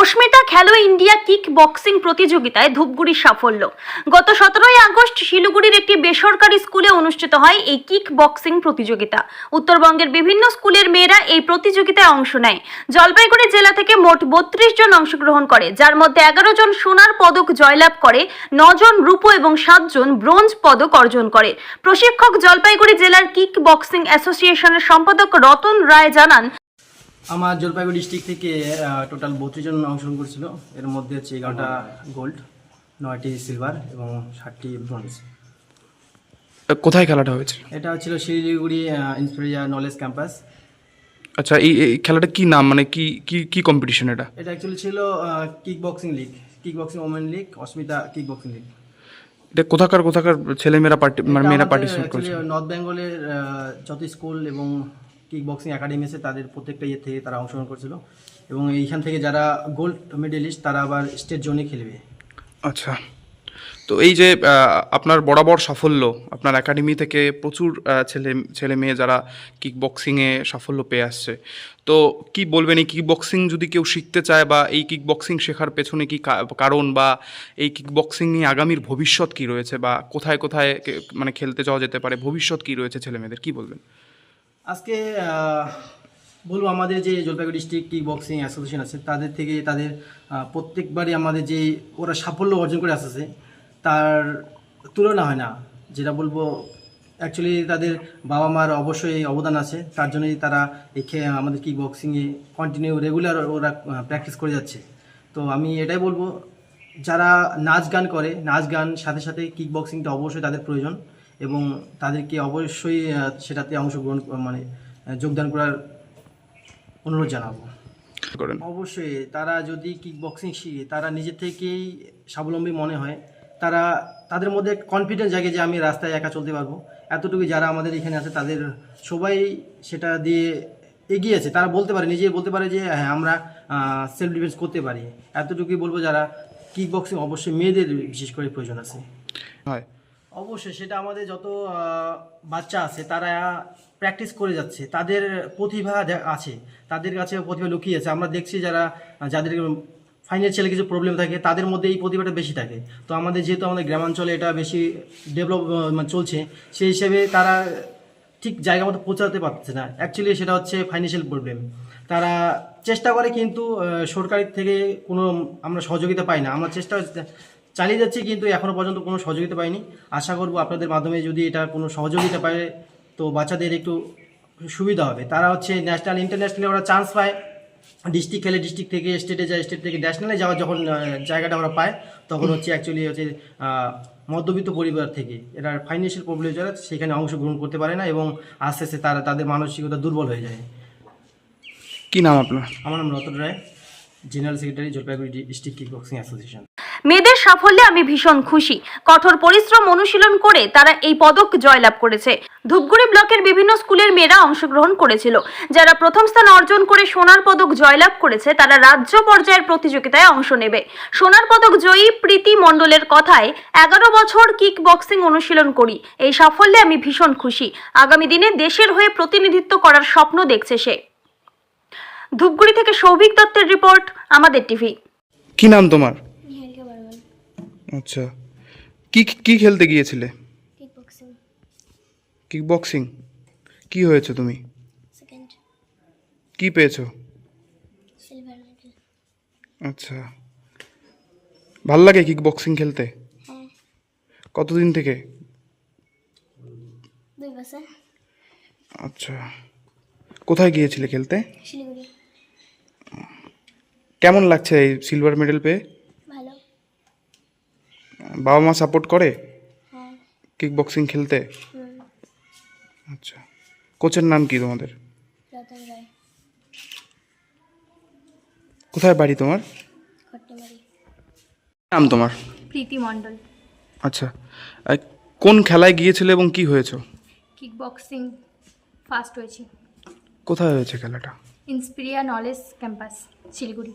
অস্মিতা খেলো India kick boxing প্রতিযোগিতায় ধূপগুড়ির সাফল্য। গত সতেরোই আগস্ট শিলিগুড়ির একটি বেসরকারি স্কুলে অনুষ্ঠিত হয় এই কিক বক্সিং প্রতিযোগিতা। উত্তরবঙ্গের বিভিন্ন স্কুলের মেয়েরা এই প্রতিযোগিতায় অংশ নেয়। জলপাইগুড়ি জেলা থেকে মোট বত্রিশ জন অংশগ্রহণ করে, যার মধ্যে এগারো জন সোনার পদক জয়লাভ করে নজন রূপো এবং সাতজন ব্রোঞ্জ পদক অর্জন করে। প্রশিক্ষক জলপাইগুড়ি জেলার কিক বক্সিং অ্যাসোসিয়েশনের সম্পাদক রতন রায় জানান আমার জলপাইগুড়ি ডিস্ট্রিক্ট থেকে টোটাল বত্রিশ জন অংশগ্রহণ করেছিল। এর মধ্যে হচ্ছে এগারোটা গোল্ড নয়টি সিলভার এবং ষাটটি ব্রোঞ্জ কোথায় খেলাটা হয়েছে এটা হচ্ছিল শিলিগুড়ি ইন্সপিরিয়া নলেজ ক্যাম্পাস। আচ্ছা এই খেলাটা কি নাম? মানে কি কি কি কম্পিটিশন এটা? এটা অ্যাকচুয়ালি ছিল kick boxing league kick boxing women league Asmita kick boxing league এটা কোথাকার কোথাকার ছেলেমেয়েরা পার্টি মানে মেয়েরা পার্টিসিপেট করেছে নর্থ বেঙ্গলের যত স্কুল এবং কিক বক্সিং একাডেমি আছে তাদের প্রত্যেকটা ইয়ে থেকে তারা অংশগ্রহণ করেছিল। এবং এইখান থেকে যারা গোল্ড মেডেলিস্ট তারা আবার স্টেট জোনে খেলবে। আচ্ছা। তো এই যে আপনার বরাবর সাফল্য, আপনার একাডেমি থেকে প্রচুর ছেলে ছেলে মেয়ে যারা কিক বক্সিংয়ে সাফল্য পেয়ে আসছে। তো কি বলবেন, এই কিক বক্সিং যদি কেউ শিখতে চায় বা এই কিক বক্সিং শেখার পেছনে কি কারণ বা এই কিক বক্সিং নিয়ে আগামীর ভবিষ্যৎ কি রয়েছে বা কোথায় কোথায় মানে খেলতে যাওয়া যেতে পারে, ভবিষ্যৎ কি রয়েছে ছেলে মেয়েদের, কি বলবেন? আজকে বলব আমাদের যে Jalpaiguri district kick boxing association আছে, তাদের থেকে তাদের প্রত্যেকবারই আমাদের যে ওরা সাফল্য অর্জন করে আসছে তার তুলনা হয় না। যেটা বলব অ্যাকচুয়ালি তাদের বাবা মার অবশ্যই অবদান আছে, তার জন্যই তারা এই আমাদের কিক বক্সিংয়ে কন্টিনিউ রেগুলার ওরা প্র্যাকটিস করে যাচ্ছে। তো আমি এটাই বলব, যারা নাচ গান করে, নাচ গান সাথে সাথে কিক বক্সিংটা অবশ্যই তাদের প্রয়োজন। এবং তাদেরকে অবশ্যই সেটাতে অংশগ্রহণ মানে যোগদান করার অনুরোধ জানাব। করেন। অবশ্যই তারা যদি কিক বক্সিং শিখে তারা নিজের থেকেই স্বাবলম্বী মনে হয় তারা তাদের মধ্যে কনফিডেন্স জাগে যে আমি রাস্তায় একা চলতে পারব। এতটুকু যারা আমাদের এখানে আছে তাদের সবাই সেটা দিয়ে এগিয়েছে তারা বলতে পারে নিজে বলতে পারে যে হ্যাঁ আমরা সেলফ ডিফেন্স করতে পারি। এতটুকুই বলব যারা কিক বক্সিং অবশ্যই মেয়েদের বিশেষ করে প্রয়োজন আছে। হয়। অবশ্যই সেটা আমাদের যত বাচ্চা আছে তারা প্র্যাকটিস করে যাচ্ছে। তাদের প্রতিভা আছে তাদের কাছে প্রতিভা লুকিয়ে আছে আমরা দেখছি যারা যাদের ফাইন্যান্সিয়ালি কিছু প্রবলেম থাকে তাদের মধ্যে এই প্রতিভাটা বেশি থাকে। তো আমাদের যেহেতু আমাদের গ্রামাঞ্চলে এটা বেশি ডেভেলপ মানে চলছে সেই হিসেবে তারা ঠিক জায়গা মতো পৌঁছাতে পারছে না। অ্যাকচুয়ালি সেটা হচ্ছে ফাইন্যান্সিয়াল প্রবলেম তারা চেষ্টা করে কিন্তু আহ, সরকারি থেকে কোনো আমরা সহযোগিতা পাই না। আমরা চেষ্টা চালিয়ে যাচ্ছি কিন্তু এখনও পর্যন্ত কোনো সহযোগিতা পাইনি। আশা করব আপনাদের মাধ্যমে যদি এটা কোনো সহযোগিতা পায় তো বাচ্চাদের একটু সুবিধা হবে। তারা হচ্ছে ন্যাশনাল ইন্টারন্যাশনালে ওরা চান্স পায়। ডিস্ট্রিক্ট খেলে ডিস্ট্রিক্ট থেকে স্টেটে যায় স্টেট থেকে ন্যাশনালে যাওয়ার যখন জায়গাটা ওরা পায় তখন হচ্ছে অ্যাকচুয়ালি হচ্ছে মধ্যবিত্ত পরিবার থেকে এরা ফাইন্যান্সিয়াল প্রবলেম যারা সেখানে অংশগ্রহণ করতে পারে না এবং আস্তে আস্তে তারা তাদের মানসিকতা দুর্বল হয়ে যায়। কি নাম আপনার? আমার নাম Ratan Roy general secretary Jalpaiguri district kick boxing association মেয়েদের সাফল্যে আমি ভীষণ খুশি। কঠোর পরিশ্রম অনুশীলন করে তারা এই পদক জয়লাভ করেছে। ধূপগুড়ি ব্লকের বিভিন্ন স্কুলের মেয়েরা অংশগ্রহণ করেছিল। যারা প্রথম স্থান অর্জন করে সোনার পদক জয়লাভ করেছে, তারা রাজ্য পর্যায়ের প্রতিযোগিতায় অংশ নেবে। সোনার পদক জয়ী প্রীতি মণ্ডলের কথায়, এগারো বছর কিক বক্সিং অনুশীলন করি। এই সাফল্যে আমি ভীষণ খুশি। আগামী দিনে দেশের হয়ে প্রতিনিধিত্ব করার স্বপ্ন দেখছে সে। ধূপগুড়ি থেকে সৌভিক দত্তের রিপোর্ট, আমাদের টিভি। কি নাম তোমার? আচ্ছা। কি কি খেলতে গিয়েছিলে? কিক বক্সিং কি হয়েছে তুমি? কি পেয়েছ? আচ্ছা। ভালো লাগে কিক বক্সিং খেলতে? হ্যাঁ। কতদিন থেকে? আচ্ছা। কোথায় গিয়েছিলে খেলতে? কেমন লাগছে এই সিলভার মেডেল পেয়ে? বাবা মা সাপোর্ট করে? হ্যাঁ। কিক বক্সিং খেলতে আচ্ছা। কোচের নাম কি তোমাদের? কোথায় বাড়ি তোমার? নাম তোমার? প্রীতি মণ্ডল। আচ্ছা। কোন খেলায় গিয়েছিলে এবং কি হয়েছে? কিক বক্সিং ফার্স্ট হয়েছি। কোথায় হয়েছে খেলাটা? Inspiria knowledge campus Siliguri.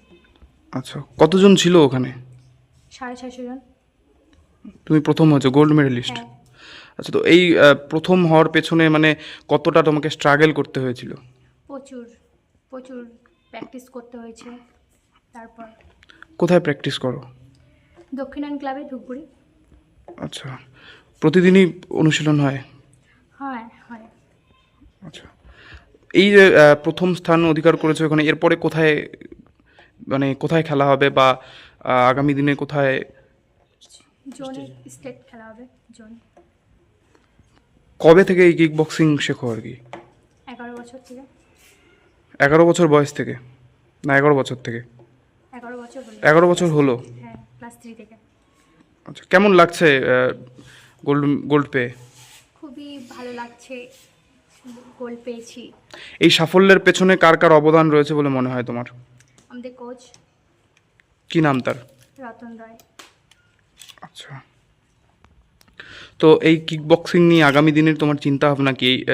আচ্ছা। কতজন ছিল ওখানে? সাড়ে ছয়শো জন। তুমি প্রথম হয়েছো গোল্ড মেডেলিস্ট হ্যাঁ। আচ্ছা তো এই প্রথম হওয়ার পেছনে মানে কতটা তোমাকে স্ট্রাগল করতে হয়েছিল? প্রচুর প্রচুর প্র্যাকটিস করতে হয়েছে। তারপর কোথায় প্র্যাকটিস করো? দক্ষিণায়ন ক্লাবে ধূপগুড়ি। আচ্ছা প্রতিদিনই অনুশীলন হয়? হ্যাঁ হয়। আচ্ছা এই যে প্রথম স্থান অধিকার করেছ ওখানে এরপরে কোথায় মানে কোথায় খেলা হবে বা আগামী দিনে কোথায় জোনে স্টেট খেলা হবে জোন কবে থেকে এই কিক বক্সিং শেখো আর কি? এগারো বছর থেকে। এগারো বছর বয়স থেকে? না এগারো বছর থেকে। এগারো বছর হলো। এগারো বছর হলো? হ্যাঁ ক্লাস থ্রি থেকে। আচ্ছা কেমন লাগছে গোল্ড গোল্ড পেয়ে? খুবই ভালো লাগছে গোল পেয়েছি। এই সাফল্যের পেছনে কার কার অবদান রয়েছে বলে মনে হয় তোমার? আমাদের কোচ কি নাম তার? রতন রায়। আচ্ছা। তো এই কিক বক্সিং নিয়ে আগামী দিনের তোমার চিন্তা ভাবনা কি?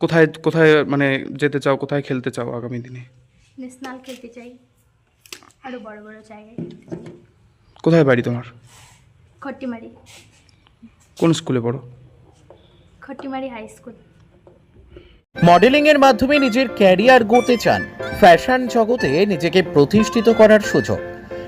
কোথায় কোথায় মানে যেতে চাও কোথায় খেলতে চাও আগামী দিনে? ন্যাশনাল খেলতে চাই। আরও বড় বড় জায়গায় কোথায় বাড়ি তোমার? খট্টিমারি। কোন স্কুলে পড়ো? Khattimari high school. মডেলিংয়ের মাধ্যমে নিজের ক্যারিয়ার গড়তে চান। ফ্যাশন জগতে নিজেকে প্রতিষ্ঠিত করার সুযোগ।